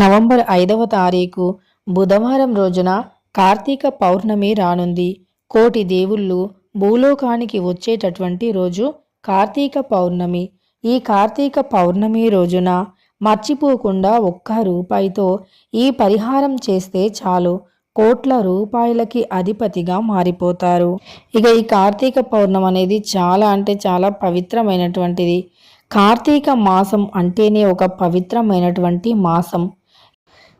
November ఐదవ తారీఖు బుధవారం రోజున కార్తీక పౌర్ణమి రానుంది. కోటి దేవుళ్ళు భూలోకానికి వచ్చేటటువంటి రోజు కార్తీక పౌర్ణమి. ఈ కార్తీక పౌర్ణమి రోజున మర్చిపోకుండా ఒక్క రూపాయితో ఈ పరిహారం చేస్తే చాలు. కోట్ల రూపాయలకి అధిపతిగా మారిపోతారు. ఇక ఈ కార్తీక పౌర్ణమి అనేది చాలా అంటే చాలా పవిత్రమైనటువంటిది. కార్తీక మాసం అంటేనే ఒక పవిత్రమైనటువంటి మాసం.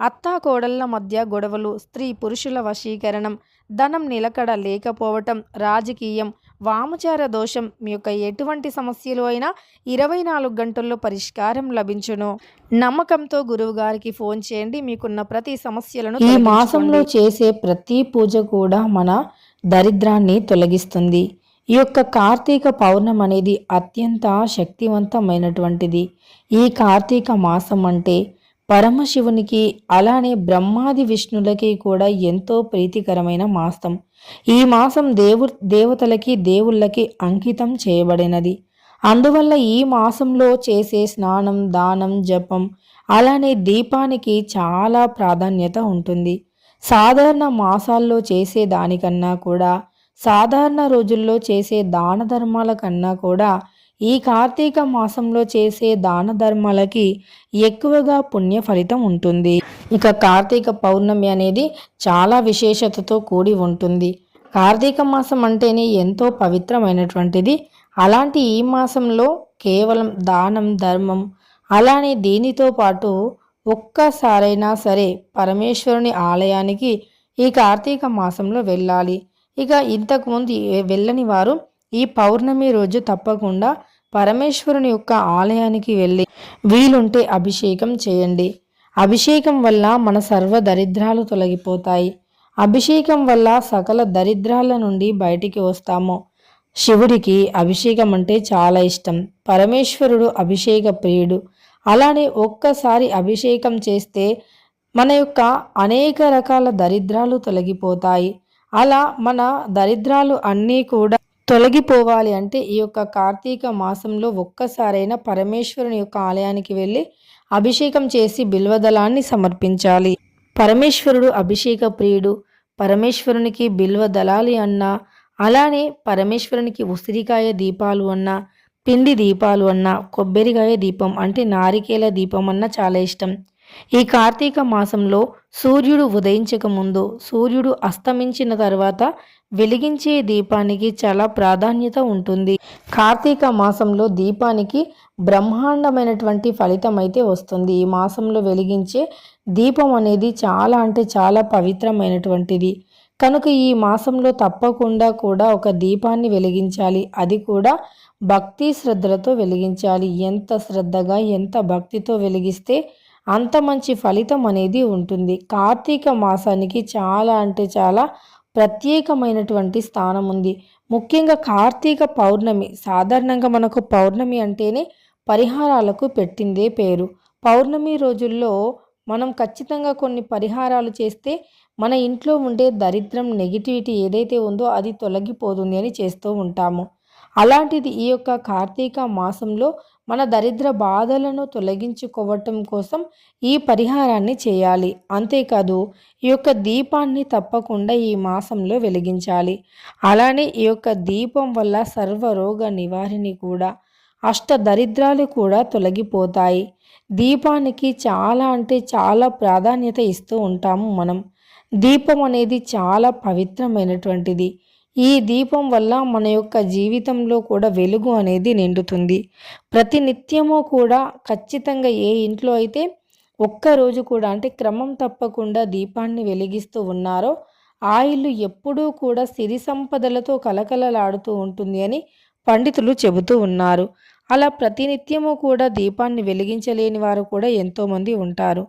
అత్తా కోడళ్ళ మధ్య గొడవలు స్త్రీ పురుషుల వశీకరణం ధనం నిలకడ లేకపోవటం రాజకీయం వామచార దోషం మీ యొక్క ఎటువంటి సమస్యలు అయినా ఇరవై నాలుగు గంటల్లో పరిష్కారం లభించును. నమ్మకంతో గురువు గారికి ఫోన్ చేయండి. మీకున్న ప్రతి సమస్యలను ఈ మాసంలో చేసే ప్రతి పూజ కూడా మన దరిద్రాన్ని తొలగిస్తుంది. ఈ యొక్క కార్తీక పౌర్ణం అనేది అత్యంత శక్తివంతమైనటువంటిది. ఈ కార్తీక మాసం అంటే పరమశివునికి అలానే బ్రహ్మాది విష్ణులకి కూడా ఎంతో ప్రీతికరమైన మాసం. ఈ మాసం దేవు దేవతలకి దేవుళ్ళకి అంకితం చేయబడినది. అందువల్ల ఈ మాసంలో చేసే స్నానం దానం జపం అలానే దీపానికి చాలా ప్రాధాన్యత ఉంటుంది. సాధారణ మాసాల్లో చేసే దానికన్నా కూడా సాధారణ రోజుల్లో చేసే దాన ధర్మాల కన్నా కూడా ఈ కార్తీక మాసంలో చేసే దాన ధర్మాలకి ఎక్కువగా పుణ్య ఫలితం ఉంటుంది. ఇక కార్తీక పౌర్ణమి అనేది చాలా విశేషతతో కూడి ఉంటుంది. కార్తీక మాసం అంటేనే ఎంతో పవిత్రమైనటువంటిది. అలాంటి ఈ మాసంలో కేవలం దానం ధర్మం అలానే దీనితో పాటు ఒక్కసారైనా సరే పరమేశ్వరుని ఆలయానికి ఈ కార్తీక మాసంలో వెళ్ళాలి. ఇక ఇంతకుముందు వెళ్ళని వారు ఈ పౌర్ణమి రోజు తప్పకుండా పరమేశ్వరుని యొక్క ఆలయానికి వెళ్ళి వీలుంటే అభిషేకం చేయండి. అభిషేకం వల్ల మన సర్వ దరిద్రాలు తొలగిపోతాయి. అభిషేకం వల్ల సకల దరిద్రాల నుండి బయటికి వస్తాము. శివుడికి అభిషేకం అంటే చాలా ఇష్టం. పరమేశ్వరుడు అభిషేక ప్రియుడు. అలానే ఒక్కసారి అభిషేకం చేస్తే మన యొక్క అనేక రకాల దరిద్రాలు తొలగిపోతాయి. అలా మన దరిద్రాలు అన్నీ కూడా తొలగిపోవాలి అంటే ఈ యొక్క కార్తీక మాసంలో ఒక్కసారైనా పరమేశ్వరుని యొక్క ఆలయానికి వెళ్ళి అభిషేకం చేసి బిల్వదళాన్ని సమర్పించాలి. పరమేశ్వరుడు అభిషేక ప్రియుడు పరమేశ్వరునికి బిల్వదళాలి అన్నా అలానే పరమేశ్వరునికి ఉసిరికాయ దీపాలు అన్నా పిండి దీపాలు అన్నా కొబ్బరికాయ దీపం అంటే నారికేల దీపం అన్న చాలా ఇష్టం. ఈ కార్తీక మాసంలో సూర్యుడు ఉదయించక ముందు సూర్యుడు అస్తమించిన తర్వాత వెలిగించే దీపానికి చాలా ప్రాధాన్యత ఉంటుంది. కార్తీక మాసంలో దీపానికి బ్రహ్మాండమైనటువంటి ఫలితం అయితే వస్తుంది. ఈ మాసంలో వెలిగించే దీపం అనేది చాలా అంటే చాలా పవిత్రమైనటువంటిది. కనుక ఈ మాసంలో తప్పకుండా కూడా ఒక దీపాన్ని వెలిగించాలి. అది కూడా భక్తి శ్రద్ధలతో వెలిగించాలి. ఎంత శ్రద్ధగా ఎంత భక్తితో వెలిగిస్తే అంత మంచి ఫలితం అనేది ఉంటుంది. కార్తీక మాసానికి చాలా అంటే చాలా ప్రత్యేకమైనటువంటి స్థానం ఉంది. ముఖ్యంగా కార్తీక పౌర్ణమి సాధారణంగా మనకు పౌర్ణమి అంటేనే పరిహారాలకు పెట్టిందే పేరు. పౌర్ణమి రోజుల్లో మనం ఖచ్చితంగా కొన్ని పరిహారాలు చేస్తే మన ఇంట్లో ఉండే దరిద్రం నెగిటివిటీ ఏదైతే ఉందో అది తొలగిపోతుంది అని చేస్తూ ఉంటాము. అలాంటిది ఈ యొక్క కార్తీక మాసంలో మన దరిద్ర బాధలను తొలగించుకోవటం కోసం ఈ పరిహారాన్ని చేయాలి. అంతేకాదు ఈ యొక్క దీపాన్ని తప్పకుండా ఈ మాసంలో వెలిగించాలి. అలానే ఈ యొక్క దీపం వల్ల సర్వరోగ నివారిణి కూడా అష్ట దరిద్రాలు కూడా తొలగిపోతాయి. దీపానికి చాలా అంటే చాలా ప్రాధాన్యత ఇస్తూ ఉంటాము మనం. దీపం అనేది చాలా పవిత్రమైనటువంటిది. ఈ దీపం వల్ల మన యొక్క జీవితంలో కూడా వెలుగు అనేది నిండుతుంది. ప్రతి నిత్యము కూడా ఖచ్చితంగా ఏ ఇంట్లో అయితే ఒక్కరోజు కూడా అంటే క్రమం తప్పకుండా దీపాన్ని వెలిగిస్తూ ఉన్నారో ఆ ఇల్లు ఎప్పుడూ కూడా సిరి సంపదలతో కలకలలాడుతూ ఉంటుంది అని పండితులు చెబుతూ ఉన్నారు. అలా ప్రతినిత్యము కూడా దీపాన్ని వెలిగించలేని వారు కూడా ఎంతోమంది ఉంటారు.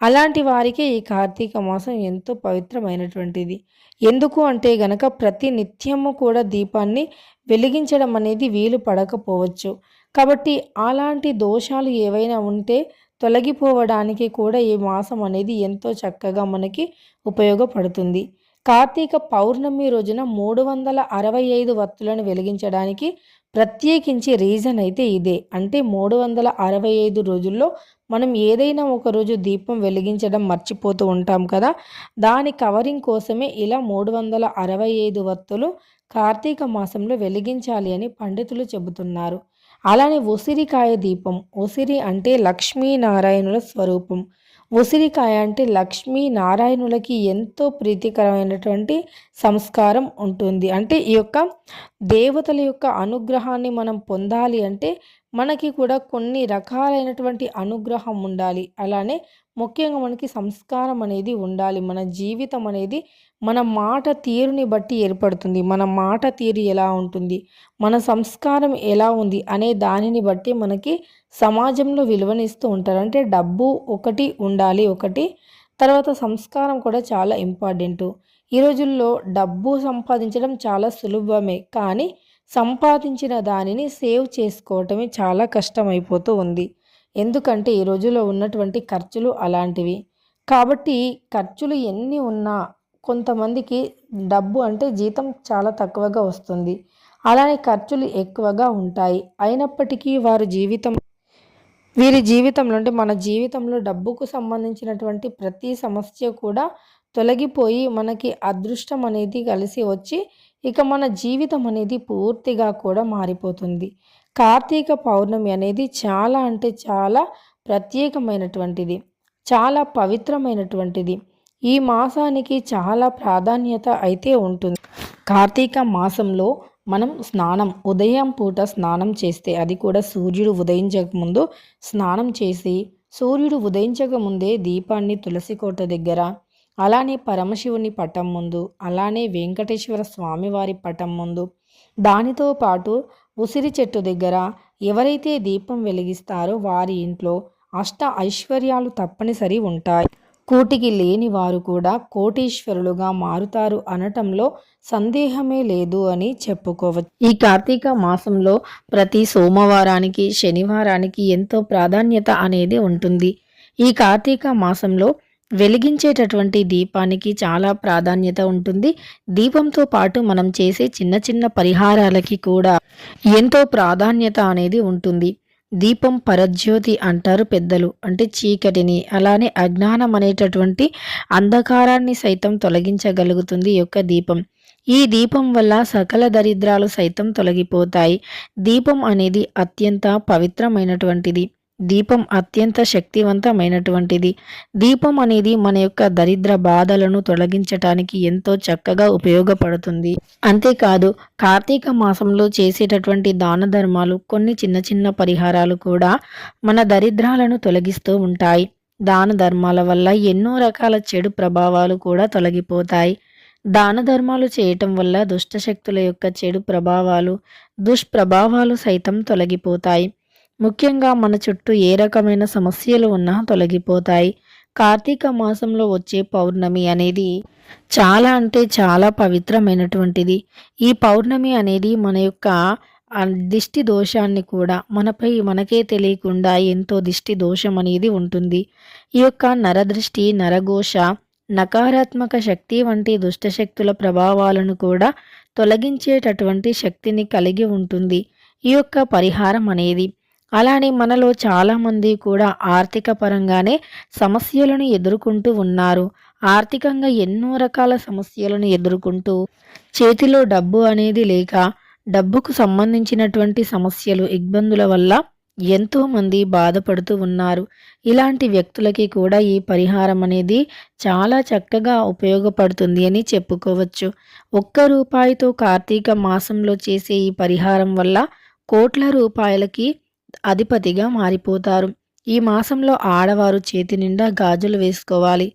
అలాంటి వారికి ఈ కార్తీక మాసం ఎంతో పవిత్రమైనటువంటిది. ఎందుకు అంటే గనక ప్రతి నిత్యము కూడా దీపాన్ని వెలిగించడం అనేది వీలు పడకపోవచ్చు. కాబట్టి అలాంటి దోషాలు ఏవైనా ఉంటే తొలగిపోవడానికి కూడా ఈ మాసం అనేది ఎంతో చక్కగా మనకి ఉపయోగపడుతుంది. కార్తీక పౌర్ణమి రోజున మూడు వందల అరవై ఐదు వత్తులను వెలిగించడానికి ప్రత్యేకించి రీజన్ అయితే ఇదే. అంటే మూడు వందల అరవై ఐదు రోజుల్లో మనం ఏదైనా ఒక రోజు దీపం వెలిగించడం మర్చిపోతూ ఉంటాం కదా? దాని కవరింగ్ కోసమే ఇలా మూడు వందల అరవై ఐదు వత్తులు కార్తీక మాసంలో వెలిగించాలి అని పండితులు చెబుతున్నారు. అలానే ఉసిరికాయ దీపం ఉసిరి అంటే లక్ష్మీనారాయణుల స్వరూపం. ఉసిరికాయ అంటే లక్ష్మీ నారాయణులకి ఎంతో ప్రీతికరమైనటువంటి సంస్కారం ఉంటుంది. అంటే ఈ యొక్క దేవతల యొక్క అనుగ్రహాన్ని మనం పొందాలి అంటే మనకి కూడా కొన్ని రకాలైనటువంటి అనుగ్రహం ఉండాలి. అలానే ముఖ్యంగా మనకి సంస్కారం అనేది ఉండాలి. మన జీవితం అనేది మన మాట తీరుని బట్టి ఏర్పడుతుంది. మన మాట తీరు ఎలా ఉంటుంది? మన సంస్కారం ఎలా ఉంది? అనే దానిని బట్టి మనకి సమాజంలో విలువనిస్తూ ఉంటారు. అంటే డబ్బు ఒకటి ఉండాలి ఒకటి. తర్వాత సంస్కారం కూడా చాలా ఇంపార్టెంట్. ఈ రోజుల్లో డబ్బు సంపాదించడం చాలా సులభమే. కానీ సంపాదించిన దానిని సేవ్ చేసుకోవటమే చాలా కష్టమైపోతూ ఉంది. ఎందుకంటే ఈ రోజుల్లో ఉన్నటువంటి ఖర్చులు అలాంటివి. కాబట్టి ఖర్చులు ఎన్ని ఉన్నా కొంతమందికి డబ్బు అంటే జీతం చాలా తక్కువగా వస్తుంది. అలానే ఖర్చులు ఎక్కువగా ఉంటాయి. అయినప్పటికీ వారి జీవితం వీరి జీవితంలో అంటే మన జీవితంలో డబ్బుకు సంబంధించినటువంటి ప్రతి సమస్య కూడా తొలగిపోయి మనకి అదృష్టం అనేది కలిసి వచ్చి ఇక మన జీవితం అనేది పూర్తిగా కూడా మారిపోతుంది. కార్తీక పౌర్ణమి అనేది చాలా అంటే చాలా ప్రత్యేకమైనటువంటిది. చాలా పవిత్రమైనటువంటిది. ఈ మాసానికి చాలా ప్రాధాన్యత అయితే ఉంటుంది. కార్తీక మాసంలో మనం స్నానం ఉదయం పూట స్నానం చేస్తే అది కూడా సూర్యుడు ఉదయించక ముందు స్నానం చేసి సూర్యుడు ఉదయించక ముందే దీపాన్ని తులసి కోట దగ్గర అలానే పరమశివుని పటం ముందు అలానే వెంకటేశ్వర స్వామివారి పటం ముందు. దానితో పాటు ఉసిరి చెట్టు దగ్గర ఎవరైతే దీపం వెలిగిస్తారో వారి ఇంట్లో అష్ట ఐశ్వర్యాలు తప్పనిసరి ఉంటాయి. కూటికి లేని వారు కూడా కోటీశ్వరులుగా మారుతారు అనటంలో సందేహమే లేదు అని చెప్పుకోవచ్చు. ఈ కార్తీక మాసంలో ప్రతి సోమవారానికి శనివారానికి ఎంతో ప్రాధాన్యత అనేది ఉంటుంది. ఈ కార్తీక మాసంలో వెలిగించేటటువంటి దీపానికి చాలా ప్రాధాన్యత ఉంటుంది. దీపంతో పాటు మనం చేసే చిన్న చిన్న పరిహారాలకి కూడా ఎంతో ప్రాధాన్యత అనేది ఉంటుంది. దీపం పరజ్యోతి అంటారు పెద్దలు. అంటే చీకటిని అలానే అజ్ఞానం అనేటటువంటి అంధకారాన్ని సైతం తొలగించగలుగుతుంది ఈ యొక్క దీపం. ఈ దీపం వల్ల సకల దరిద్రాలు సైతం తొలగిపోతాయి. దీపం అనేది అత్యంత పవిత్రమైనటువంటిది. దీపం అత్యంత శక్తివంతమైనటువంటిది. దీపం అనేది మన యొక్క దరిద్ర బాధలను తొలగించటానికి ఎంతో చక్కగా ఉపయోగపడుతుంది. అంతేకాదు కార్తీక మాసంలో చేసేటటువంటి దాన ధర్మాలు కొన్ని చిన్న చిన్న పరిహారాలు కూడా మన దరిద్రాలను తొలగిస్తూ ఉంటాయి. దాన ధర్మాల వల్ల ఎన్నో రకాల చెడు ప్రభావాలు కూడా తొలగిపోతాయి. దాన ధర్మాలు చేయటం వల్ల దుష్టశక్తుల యొక్క చెడు ప్రభావాలు దుష్ప్రభావాలు సైతం తొలగిపోతాయి. ముఖ్యంగా మన చుట్టూ ఏ రకమైన సమస్యలు ఉన్నా తొలగిపోతాయి. కార్తీక మాసంలో వచ్చే పౌర్ణమి అనేది చాలా అంటే చాలా పవిత్రమైనటువంటిది. ఈ పౌర్ణమి అనేది మన యొక్క దిష్టి దోషాన్ని కూడా మనపై మనకే తెలియకుండా ఎంతో దిష్టి దోషం అనేది ఉంటుంది. ఈ యొక్క నరదృష్టి నరఘోష నకారాత్మక శక్తి వంటి దుష్టశక్తుల ప్రభావాలను కూడా తొలగించేటటువంటి శక్తిని కలిగి ఉంటుంది. ఈ యొక్క పరిహారం అనేది అలానే మనలో చాలామంది కూడా ఆర్థిక పరంగానే సమస్యలను ఎదుర్కొంటూ ఉన్నారు. ఆర్థికంగా ఎన్నో రకాల సమస్యలను ఎదుర్కొంటూ చేతిలో డబ్బు అనేది లేక డబ్బుకు సంబంధించినటువంటి సమస్యలు ఇబ్బందుల వల్ల ఎంతోమంది బాధపడుతూ ఉన్నారు. ఇలాంటి వ్యక్తులకి కూడా ఈ పరిహారం అనేది చాలా చక్కగా ఉపయోగపడుతుంది అని చెప్పుకోవచ్చు. ఒక్క రూపాయితో కార్తీక మాసంలో చేసే ఈ పరిహారం వల్ల కోట్ల రూపాయలకి అధిపతిగా మారిపోతారు. ఈ మాసంలో ఆడవారు చేతి నిండా గాజులు వేసుకోవాలి.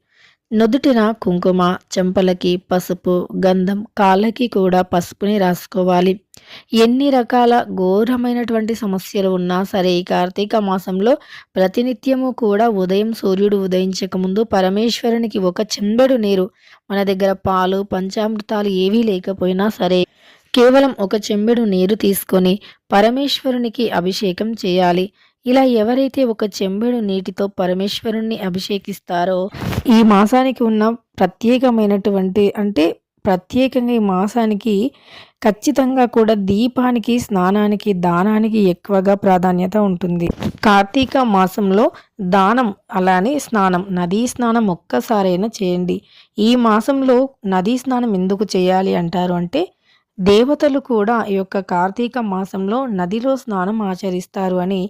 నుదుటిన కుంకుమ చెంపలకి పసుపు గంధం కాళ్ళకి కూడా పసుపుని రాసుకోవాలి. ఎన్ని రకాల ఘోరమైనటువంటి సమస్యలు ఉన్నా సరే ఈ కార్తీక మాసంలో ప్రతినిత్యము కూడా ఉదయం సూర్యుడు ఉదయించక ముందు పరమేశ్వరునికి ఒక చెంబెడు నీరు. మన దగ్గర పాలు పంచామృతాలు ఏవీ లేకపోయినా సరే కేవలం ఒక చెంబెడు నీరు తీసుకొని పరమేశ్వరునికి అభిషేకం చేయాలి. ఇలా ఎవరైతే ఒక చెంబెడు నీటితో పరమేశ్వరుణ్ణి అభిషేకిస్తారో ఈ మాసానికి ఉన్న ప్రత్యేకమైనటువంటి అంటే ప్రత్యేకంగా ఈ మాసానికి ఖచ్చితంగా కూడా దీపానికి స్నానానికి దానానికి ఎక్కువగా ప్రాధాన్యత ఉంటుంది. కార్తీక మాసంలో దానం అలానే స్నానం నదీ స్నానం ఒక్కసారైనా చేయండి. ఈ మాసంలో నదీ స్నానం ఎందుకు చేయాలి అంటారు అంటే దేవతలు కూడా ఈ యొక్క కార్తీక మాసంలో నదిలో స్నానం ఆచరిస్తారు అని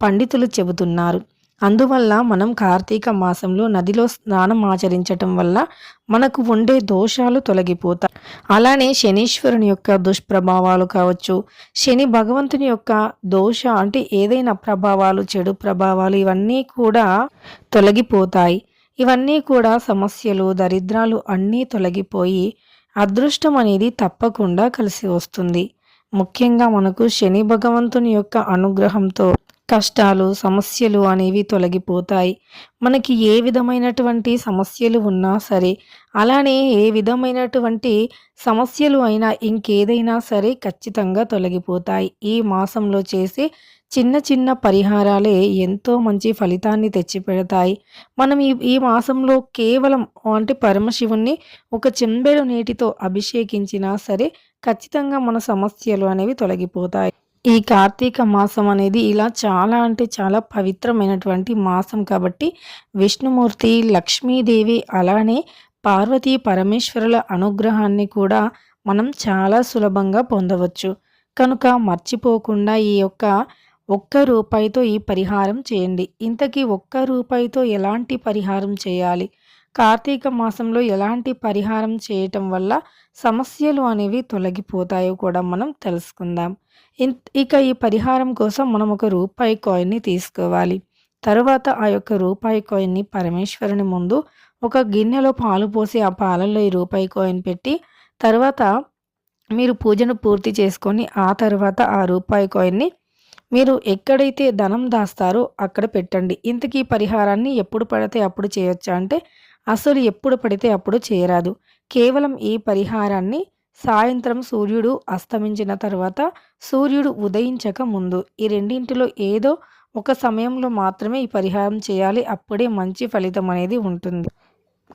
పండితులు చెబుతున్నారు. అందువల్ల మనం కార్తీక మాసంలో నదిలో స్నానం ఆచరించటం వల్ల మనకు ఉండే దోషాలు తొలగిపోతాయి. అలానే శనీశ్వరుని యొక్క దుష్ప్రభావాలు కావచ్చు శని భగవంతుని యొక్క దోష అంటే ఏదైనా ప్రభావాలు చెడు ప్రభావాలు ఇవన్నీ కూడా తొలగిపోతాయి. ఇవన్నీ కూడా సమస్యలు దరిద్రాలు అన్నీ తొలగిపోయి అదృష్టం అనేది తప్పకుండా కలిసి వస్తుంది. ముఖ్యంగా మనకు శని భగవంతుని యొక్క అనుగ్రహంతో కష్టాలు సమస్యలు అనేవి తొలగిపోతాయి. మనకి ఏ విధమైనటువంటి సమస్యలు ఉన్నా సరే అలానే ఏ విధమైనటువంటి సమస్యలు అయినా ఇంకేదైనా సరే ఖచ్చితంగా తొలగిపోతాయి. ఈ మాసంలో చేసే చిన్న చిన్న పరిహారాలే ఎంతో మంచి ఫలితాన్ని తెచ్చిపెడతాయి. మనం ఈ ఈ మాసంలో కేవలం అంటే పరమశివుణ్ణి ఒక చెంబెడు నీటితో అభిషేకించినా సరే ఖచ్చితంగా మన సమస్యలు అనేవి తొలగిపోతాయి. ఈ కార్తీక మాసం అనేది ఇలా చాలా అంటే చాలా పవిత్రమైనటువంటి మాసం కాబట్టి విష్ణుమూర్తి లక్ష్మీదేవి అలానే పార్వతీ పరమేశ్వరుల అనుగ్రహాన్ని కూడా మనం చాలా సులభంగా పొందవచ్చు. కనుక మర్చిపోకుండా ఈ యొక్క ఒక్క రూపాయితో ఈ పరిహారం చేయండి. ఇంతకీ ఒక్క రూపాయితో ఎలాంటి పరిహారం చేయాలి? కార్తీక మాసంలో ఎలాంటి పరిహారం చేయటం వల్ల సమస్యలు అనేవి తొలగిపోతాయో కూడా మనం తెలుసుకుందాం. ఇక ఈ పరిహారం కోసం మనం ఒక రూపాయి కాయిన్ని తీసుకోవాలి. తరువాత ఆ యొక్క రూపాయి కాయిన్ని పరమేశ్వరుని ముందు ఒక గిన్నెలో పాలు పోసి ఆ పాలల్లో ఈ రూపాయి కాయిన్ పెట్టి తర్వాత మీరు పూజను పూర్తి చేసుకొని ఆ తర్వాత ఆ రూపాయి కాయిన్ని మీరు ఎక్కడైతే ధనం దాస్తారో అక్కడ పెట్టండి. ఇంతకీ పరిహారాన్ని ఎప్పుడు పడితే అప్పుడు చేయొచ్చా అంటే అసలు ఎప్పుడు పడితే అప్పుడు చేయరాదు కేవలం ఈ పరిహారాన్ని సాయంత్రం సూర్యుడు అస్తమించిన తర్వాత సూర్యుడు ఉదయించక ముందు ఈ రెండింటిలో ఏదో ఒక సమయంలో మాత్రమే ఈ పరిహారం చేయాలి. అప్పుడే మంచి ఫలితం అనేది ఉంటుంది.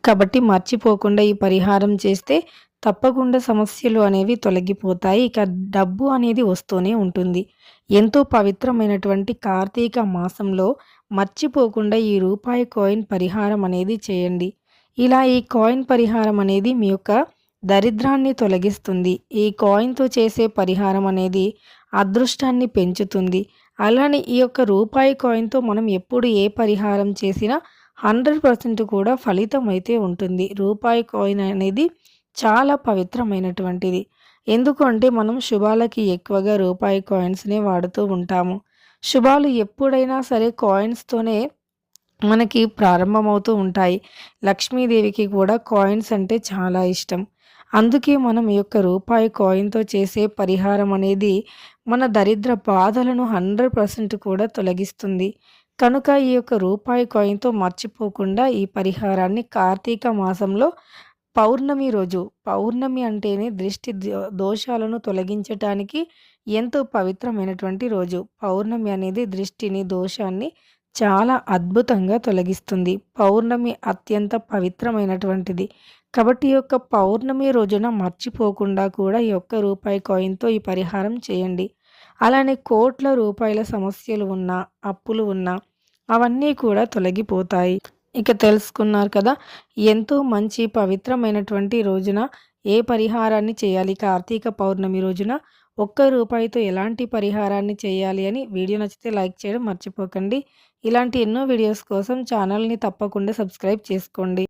కాబట్టి మర్చిపోకుండా ఈ పరిహారం చేస్తే తప్పకుండా సమస్యలు అనేవి తొలగిపోతాయి. ఇక డబ్బు అనేది వస్తూనే ఉంటుంది. ఎంతో పవిత్రమైనటువంటి కార్తీక మాసంలో మర్చిపోకుండా ఈ రూపాయి కాయిన్ పరిహారం అనేది చేయండి. ఇలా ఈ కాయిన్ పరిహారం అనేది మీ యొక్క దరిద్రాన్ని తొలగిస్తుంది. ఈ కాయిన్తో చేసే పరిహారం అనేది అదృష్టాన్ని పెంచుతుంది. అలానే ఈ యొక్క రూపాయి కాయిన్తో మనం ఎప్పుడు ఏ పరిహారం చేసినా హండ్రెడ్ పర్సెంట్ కూడా ఫలితం అయితే ఉంటుంది. రూపాయి కాయిన్ అనేది చాలా పవిత్రమైనటువంటిది. ఎందుకంటే మనం శుభాలకి ఎక్కువగా రూపాయి కాయిన్స్నే వాడుతూ ఉంటాము. శుభాలు ఎప్పుడైనా సరే కాయిన్స్తోనే మనకి ప్రారంభమవుతూ ఉంటాయి. లక్ష్మీదేవికి కూడా కాయిన్స్ అంటే చాలా ఇష్టం. అందుకే మనం ఈ యొక్క రూపాయి కాయిన్తో చేసే పరిహారం అనేది మన దరిద్ర బాధలను హండ్రెడ్ పర్సెంట్ కూడా తొలగిస్తుంది. కనుక ఈ యొక్క రూపాయి కాయిన్తో మర్చిపోకుండా ఈ పరిహారాన్ని కార్తీక మాసంలో పౌర్ణమి రోజు. పౌర్ణమి అంటేనే దృష్టి దోషాలను తొలగించటానికి ఎంతో పవిత్రమైనటువంటి రోజు. పౌర్ణమి అనేది దృష్టిని దోషాన్ని చాలా అద్భుతంగా తొలగిస్తుంది. పౌర్ణమి అత్యంత పవిత్రమైనటువంటిది. కాబట్టి ఈ యొక్క పౌర్ణమి రోజున మర్చిపోకుండా కూడా ఈ యొక్క రూపాయి కాయిన్తో ఈ పరిహారం చేయండి. అలానే కోట్ల రూపాయల సమస్యలు ఉన్నా అప్పులు ఉన్నా అవన్నీ కూడా తొలగిపోతాయి. ఇక తెలుసుకున్నారు కదా ఎంతో మంచి పవిత్రమైనటువంటి రోజున ఏ పరిహారాన్ని చేయాలి? కార్తీక పౌర్ణమి రోజున ఒక్క రూపాయితో ఎలాంటి పరిహారాన్ని చేయాలి అని వీడియో నచ్చితే లైక్ చేయడం మర్చిపోకండి. ఇలాంటి ఎన్నో వీడియోస్ కోసం ఛానల్ని తప్పకుండా సబ్స్క్రైబ్ చేసుకోండి.